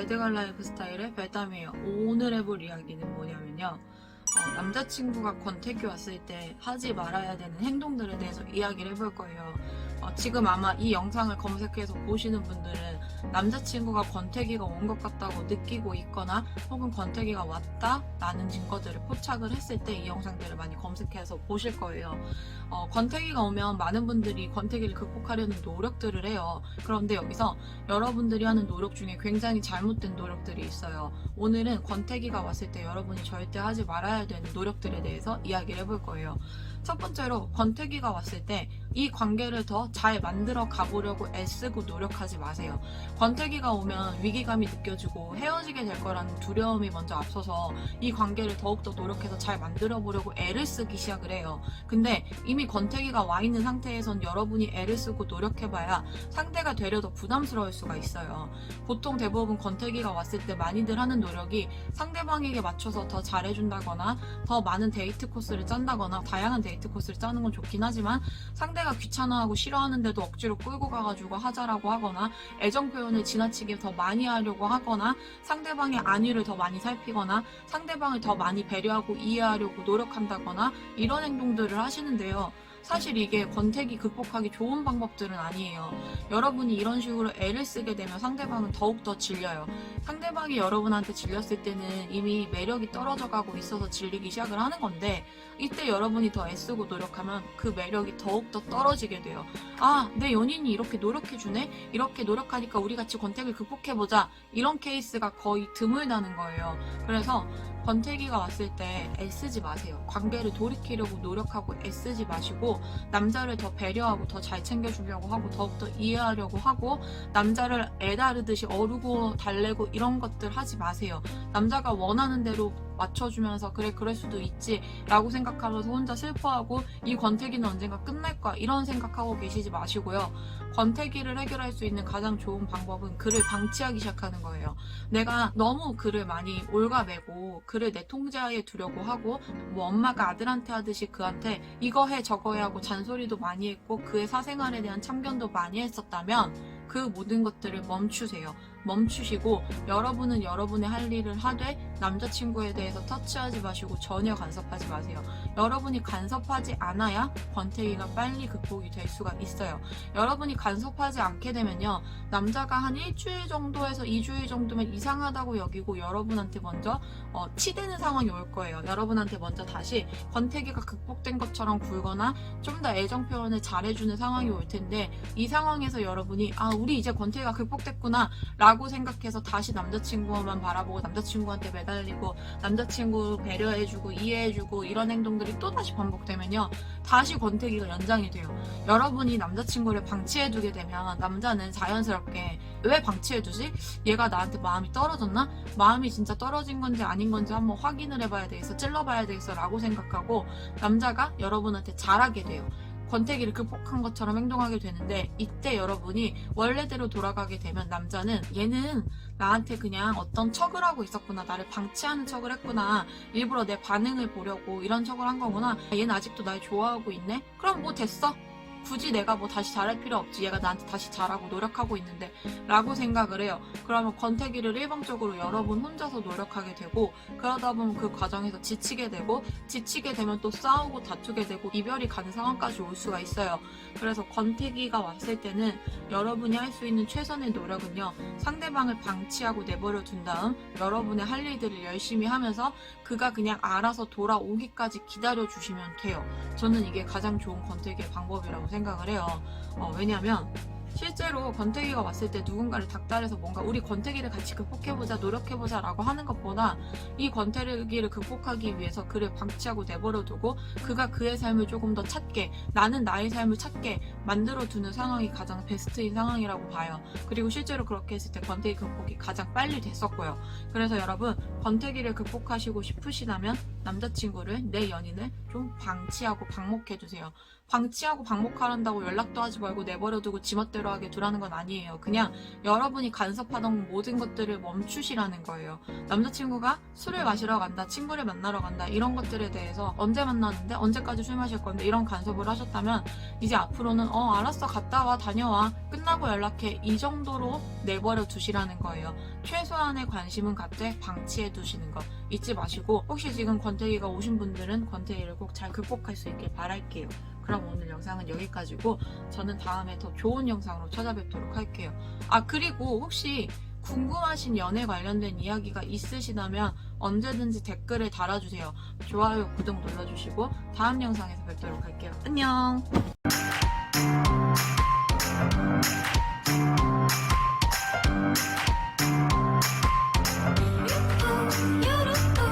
배드갈 라이프 스타일의 배담이에요. 오늘 해볼 이야기는 뭐냐면요. 어, 남자친구가 권태기 왔을 때 하지 말아야 되는 행동들에 대해서 이야기를 해볼 거예요. 어, 지금 아마 이 영상을 검색해서 보시는 분들은 남자친구가 권태기가 온 것 같다고 느끼고 있거나 혹은 권태기가 왔다 라는 증거들을 포착을 했을 때 이 영상들을 많이 검색해서 보실 거예요. 어, 권태기가 오면 많은 분들이 권태기를 극복하려는 노력들을 해요. 그런데 여기서 여러분들이 하는 노력 중에 굉장히 잘못된 노력들이 있어요. 오늘은 권태기가 왔을 때 여러분이 절대 하지 말아야 되는 노력들에 대해서 이야기를 해볼 거예요. 첫 번째로 권태기가 왔을 때 이 관계를 더 잘 만들어 가보려고 애쓰고 노력하지 마세요. 권태기가 오면 위기감이 느껴지고 헤어지게 될 거라는 두려움이 먼저 앞서서 이 관계를 더욱더 노력해서 잘 만들어 보려고 애를 쓰기 시작을 해요. 근데 이미 권태기가 와 있는 상태에선 여러분이 애를 쓰고 노력해봐야 상대가 되려 더 부담스러울 수가 있어요. 보통 대부분 권태기가 왔을 때 많이들 하는 노력이 상대방에게 맞춰서 더 잘해준다거나 더 많은 데이트 코스를 짠다거나 다양한 데이트 코스를 짜는 건 좋긴 하지만 상대 가 귀찮아하고 싫어하는데도 억지로 끌고 가가지고 하자라고 하거나 애정 표현을 지나치게 더 많이 하려고 하거나 상대방의 안위를 더 많이 살피거나 상대방을 더 많이 배려하고 이해하려고 노력한다거나 이런 행동들을 하시는데요. 사실 이게 권태기 극복하기 좋은 방법들은 아니에요. 여러분이 이런 식으로 애를 쓰게 되면 상대방은 더욱더 질려요. 상대방이 여러분한테 질렸을 때는 이미 매력이 떨어져 가고 있어서 질리기 시작을 하는 건데 이때 여러분이 더 애쓰고 노력하면 그 매력이 더욱더 떨어지게 돼요. 아, 내 연인이 이렇게 노력해주네? 이렇게 노력하니까 우리 같이 권태기를 극복해보자. 이런 케이스가 거의 드물다는 거예요. 그래서 권태기가 왔을 때 애쓰지 마세요. 관계를 돌이키려고 노력하고 애쓰지 마시고 남자를 더 배려하고 더 잘 챙겨주려고 하고 더욱더 이해하려고 하고 남자를 애다르듯이 어르고 달래고 이런 것들 하지 마세요. 남자가 원하는 대로 맞춰주면서 그래 그럴 수도 있지 라고 생각하면서 혼자 슬퍼하고 이 권태기는 언젠가 끝날 거야 이런 생각하고 계시지 마시고요. 권태기를 해결할 수 있는 가장 좋은 방법은 그를 방치하기 시작하는 거예요. 내가 너무 그를 많이 올가매고 그를 내 통제하에 두려고 하고 뭐 엄마가 아들한테 하듯이 그한테 이거 해 저거 해 하고 잔소리도 많이 했고 그의 사생활에 대한 참견도 많이 했었다면 그 모든 것들을 멈추세요. 멈추시고 여러분은 여러분의 할 일을 하되 남자친구에 대해서 터치하지 마시고 전혀 간섭하지 마세요. 여러분이 간섭하지 않아야 권태기가 빨리 극복이 될 수가 있어요. 여러분이 간섭하지 않게 되면요. 남자가 한 일주일 정도에서 2주일 정도면 이상하다고 여기고 여러분한테 먼저 어, 치대는 상황이 올 거예요. 여러분한테 먼저 다시 권태기가 극복된 것처럼 굴거나 좀 더 애정 표현을 잘해주는 상황이 올 텐데 이 상황에서 여러분이 아 우리 이제 권태기가 극복됐구나 라고 생각해서 다시 남자친구만 바라보고 남자친구한테 매달리고 남자친구 배려해주고 이해해주고 이런 행동들이 또 다시 반복되면요 다시 권태기가 연장이 돼요 여러분이 남자친구를 방치해두게 되면 남자는 자연스럽게 왜 방치해두지? 얘가 나한테 마음이 떨어졌나? 마음이 진짜 떨어진 건지 아닌 건지 한번 확인을 해봐야 되겠어 찔러봐야 되겠어 라고 생각하고 남자가 여러분한테 잘하게 돼요 권태기를 극복한 것처럼 행동하게 되는데 이때 여러분이 원래대로 돌아가게 되면 남자는 얘는 나한테 그냥 어떤 척을 하고 있었구나 나를 방치하는 척을 했구나 일부러 내 반응을 보려고 이런 척을 한 거구나 얘는 아직도 날 좋아하고 있네? 그럼 뭐 됐어 굳이 내가 뭐 다시 잘할 필요 없지 얘가 나한테 다시 잘하고 노력하고 있는데 라고 생각을 해요. 그러면 권태기를 일방적으로 여러분 혼자서 노력하게 되고 그러다 보면 그 과정에서 지치게 되고 지치게 되면 또 싸우고 다투게 되고 이별이 가는 상황까지 올 수가 있어요. 그래서 권태기가 왔을 때는 여러분이 할 수 있는 최선의 노력은요 상대방을 방치하고 내버려 둔 다음 여러분의 할 일들을 열심히 하면서 그가 그냥 알아서 돌아오기까지 기다려 주시면 돼요. 저는 이게 가장 좋은 권태기의 방법이라고 생각 을 해요. 어, 왜냐면 실제로 권태기가 왔을 때 누군가를 닥달해서 뭔가 우리 권태기를 같이 극복해보자 노력해보자 라고 하는 것보다 이 권태기를 극복하기 위해서 그를 방치하고 내버려두고 그가 그의 삶을 조금 더 찾게 나는 나의 삶을 찾게 만들어두는 상황이 가장 베스트인 상황이라고 봐요. 그리고 실제로 그렇게 했을 때 권태기 극복이 가장 빨리 됐었고요. 그래서 여러분 권태기를 극복하시고 싶으시다면 남자친구를 내 연인을 좀 방치하고 방목해주세요. 방치하고 방목하란다고 연락도 하지 말고 내버려두고 지멋대로 하게 두라는 건 아니에요. 그냥 여러분이 간섭하던 모든 것들을 멈추시라는 거예요. 남자친구가 술을 마시러 간다, 친구를 만나러 간다, 이런 것들에 대해서 언제 만나는데, 언제까지 술 마실 건데, 이런 간섭을 하셨다면, 이제 앞으로는, 어, 알았어, 갔다 와, 다녀와, 끝나고 연락해, 이 정도로 내버려 두시라는 거예요. 최소한의 관심은 갖되 방치해 두시는 거 잊지 마시고, 혹시 지금 권태기가 오신 분들은 권태기를 꼭 잘 극복할 수 있길 바랄게요. 그럼 오늘 영상은 여기까지고, 저는 다음에 더 좋은 영상으로 찾아뵙도록 할게요. 아, 그리고 혹시 궁금하신 연애 관련된 이야기가 있으시다면 언제든지 댓글을 달아주세요. 좋아요, 구독 눌러주시고 다음 영상에서 뵙도록 할게요. 안녕!